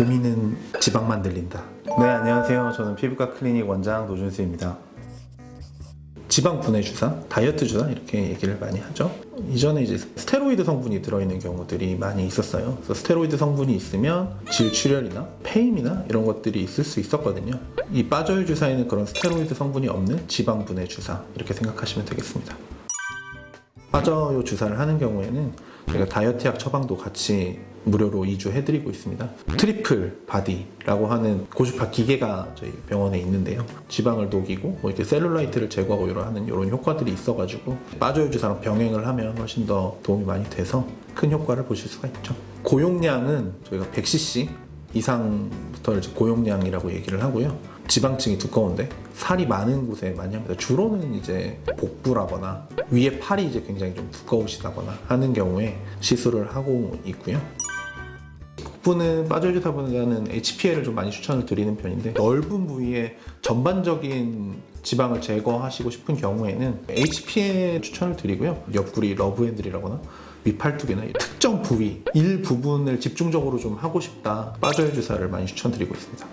고민은 지방만 들린다. 네, 안녕하세요. 저는 피부과 클리닉 원장 노준수입니다. 지방 분해 주사, 다이어트 주사 이렇게 얘기를 많이 하죠. 이전에 이제 스테로이드 성분이 들어있는 경우들이 많이 있었어요. 그래서 스테로이드 성분이 있으면 질출혈이나 페임이나 이런 것들이 있을 수 있었거든요. 이 빠져요 주사에는 그런 스테로이드 성분이 없는 지방 분해 주사 이렇게 생각하시면 되겠습니다. 빠져요 주사를 하는 경우에는 저희가 다이어트 약 처방도 같이 무료로 2주 해드리고 있습니다. 트리플 바디라고 하는 고주파 기계가 저희 병원에 있는데요. 지방을 녹이고 뭐 이렇게 셀룰라이트를 제거하고 이런 하는 이런 효과들이 있어가지고 빠져요 주사랑 병행을 하면 훨씬 더 도움이 많이 돼서 큰 효과를 보실 수가 있죠. 고용량은 저희가 100cc 이상부터 이제 고용량이라고 얘기를 하고요. 지방층이 두꺼운데 살이 많은 곳에 많이 합니다. 주로는 이제 복부라거나 위에 팔이 이제 굉장히 좀 두꺼우시다거나 하는 경우에 시술을 하고 있고요. 복부는 빠져주사보다는 HPL을 좀 많이 추천을 드리는 편인데 넓은 부위에 전반적인 지방을 제거하시고 싶은 경우에는 HPL 추천을 드리고요. 옆구리 러브핸들이라거나 위팔뚝이나 특정 부위 일부분을 집중적으로 좀 하고 싶다 빠져요 주사를 많이 추천드리고 있습니다.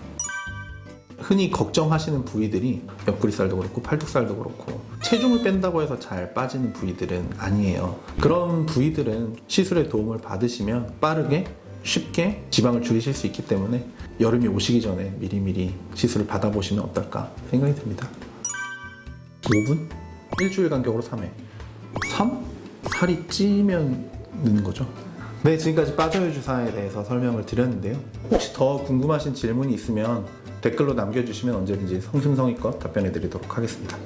흔히 걱정하시는 부위들이 옆구리살도 그렇고 팔뚝살도 그렇고 체중을 뺀다고 해서 잘 빠지는 부위들은 아니에요. 그런 부위들은 시술의 도움을 받으시면 빠르게 쉽게 지방을 줄이실 수 있기 때문에 여름이 오시기 전에 미리미리 시술을 받아보시면 어떨까 생각이 듭니다. 5분? 일주일 간격으로 3회. 3? 살이 찌면 느는 거죠. 네, 지금까지 빠져요 주사에 대해서 설명을 드렸는데요. 혹시 더 궁금하신 질문이 있으면 댓글로 남겨주시면 언제든지 성심성의껏 답변해 드리도록 하겠습니다.